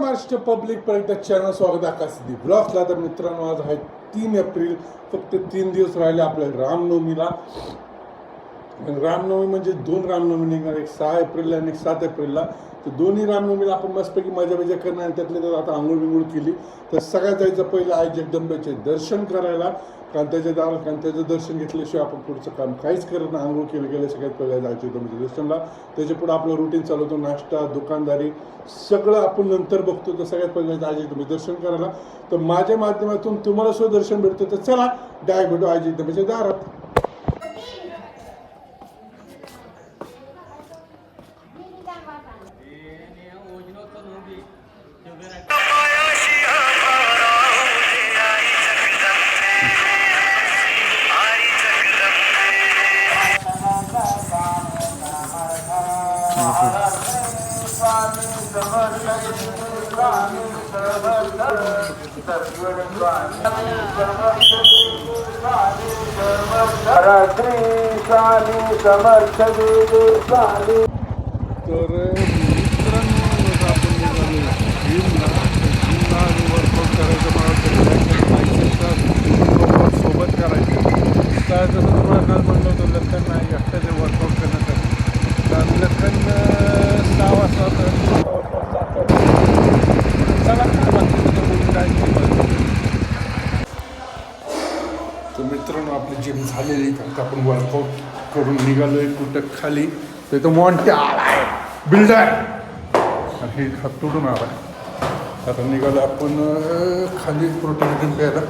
Maharashtra public पर्यटक channel स्वागत आकाश आकाशदी ब्लॉगला तर मित्रांनो आज आहे तीन एप्रिल. फक्त तीन दिवस राहिले आपल्या रामनवमीला. रामनवमी म्हणजे दोन रामनवमी निघणार एक सहा एप्रिलला आणि एक सात एप्रिलला. तर दोन्ही रामनवमीला आपण मस्तपैकी मजा मजा करणार आणि त्यातल्या त्यात आता आंघोळ बिंघोळ केली. तर सगळ्यात जायचं पहिलं आई जगदंबेचे दर्शन करायला. कारण त्याच्या दारात कारण त्याचं दर्शन घेतल्याशिवाय आपण पुढचं काम काहीच करत नाही. आंघोळ केलं गेलं सगळ्यात पहिलं जायचं म्हणजे दर्शनला. त्याच्या पुढे आपलं रुटीन चालवतो नाश्ता दुकानदारी सगळं आपण नंतर बघतो. तर सगळ्यात पहिल्या जायचं तुम्ही दर्शन करायला. तर माझ्या माध्यमातून तुम्हाला सुद्धा दर्शन भेटतं. तर चला डायरेक्ट भेटू आजी जगदंबेच्या म्हणजे दारात. समर्थ देवे स्वामी लखन सहा वाजता तर चला काय बाकीचं तर तर मित्रांनो आपली जिम झालेली आता आपण वर्कआउट करून निघालोय कुठं खाली. तर इथं मॉन्टे आलाय बिल्डर आणि हे हात तुडून आलाय. आता निघालो आपण खाली प्रोटीन प्यायला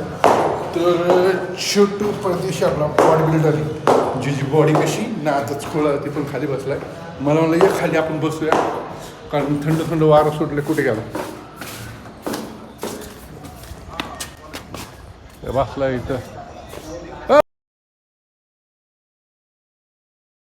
तर छोटू परदेशी आपला बॉडी बिल्डर जिची बॉडी कशी ना आताच खोळा ती पण खाली बसलाय. मला म्हणलं या खाली आपण बसूया. कारण थंड थंड वारं सुटले कुठे गेला? बसला इथं.